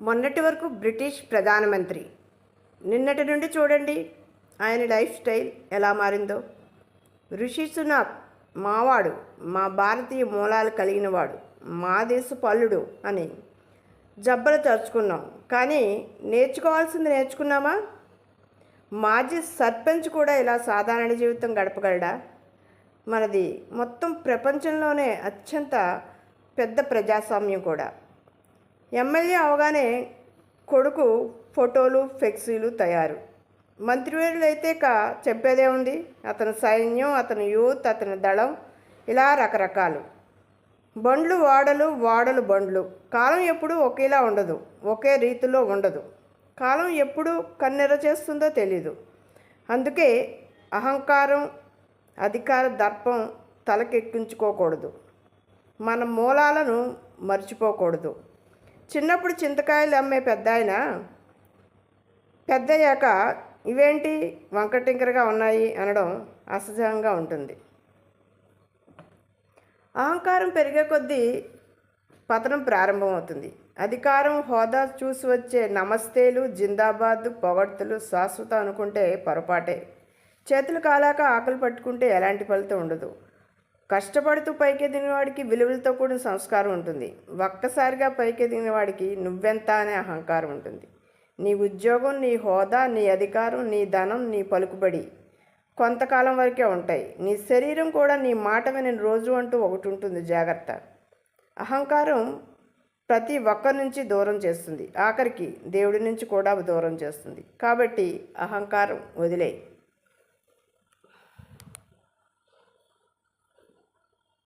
మొన్నటి వరకు బ్రిటిష్ ప్రధానమంత్రి. నిన్నటి నుండి చూడండి ఆయన లైఫ్ స్టైల్ ఎలా మారిందో. ఋషి సునాక్ మావాడు మా భారతీయ మూలాలు కలిగినవాడు మా దేశపు అల్లుడు అని జబ్బలు తరుచుకున్నాం కానీ నేర్చుకోవాల్సింది నేర్చుకున్నామా? మాజీ సర్పంచ్ కూడా ఇలా సాధారణ జీవితం గడపగలడా? మనది మొత్తం ప్రపంచంలోనే అత్యంత పెద్ద ప్రజాస్వామ్యం కూడా. ఎమ్మెల్యే అవగానే కొడుకు ఫోటోలు ఫ్లెక్సీలు తయారు. మంత్రివర్యులు అయితే కా చెప్పేదే ఉంది. అతని సైన్యం అతని యూత్ అతని దళం ఇలా రకరకాలు. బండ్లు వాడలు వాడలు బండ్లు. కాలం ఎప్పుడు ఒకేలా ఉండదు. ఒకే రీతిలో ఉండదు. కాలం ఎప్పుడు కన్నెర చేస్తుందో తెలీదు. అందుకే అహంకారం అధికార దర్పం తలకెక్కించుకోకూడదు. మన మూలాలను మర్చిపోకూడదు. చిన్నప్పుడు చింతకాయలు అమ్మే పెద్ద ఆయన. పెద్దయ్యాక ఇవేంటి వంకటింకరగా ఉన్నాయి అనడం అసహజంగా ఉంటుంది. అహంకారం పెరిగే కొద్దీ పతనం ప్రారంభమవుతుంది. అధికారం హోదా చూసి వచ్చే నమస్తేలు జిందాబాద్ పొగడ్తలు శాశ్వత అనుకుంటే పొరపాటే. చేతులు కాలాక ఆకలి పట్టుకుంటే ఎలాంటి ఫలితం ఉండదు. కష్టపడుతూ పైకెదిగిన వాడికి విలువలతో కూడిన సంస్కారం ఉంటుంది. ఒక్కసారిగా పైకెదిగిన వాడికి నువ్వెంత అనే అహంకారం ఉంటుంది. నీ ఉద్యోగం నీ హోదా నీ అధికారం నీ ధనం నీ పలుకుబడి కొంతకాలం వరకే ఉంటాయి. నీ శరీరం కూడా నీ మాట విని రోజు అంటూ ఒకటి ఉంటుంది జాగ్రత్త. అహంకారం ప్రతి ఒక్కరి నుంచి దూరం చేస్తుంది. ఆఖరికి దేవుడి నుంచి కూడా దూరం చేస్తుంది. కాబట్టి అహంకారం వదిలేయి.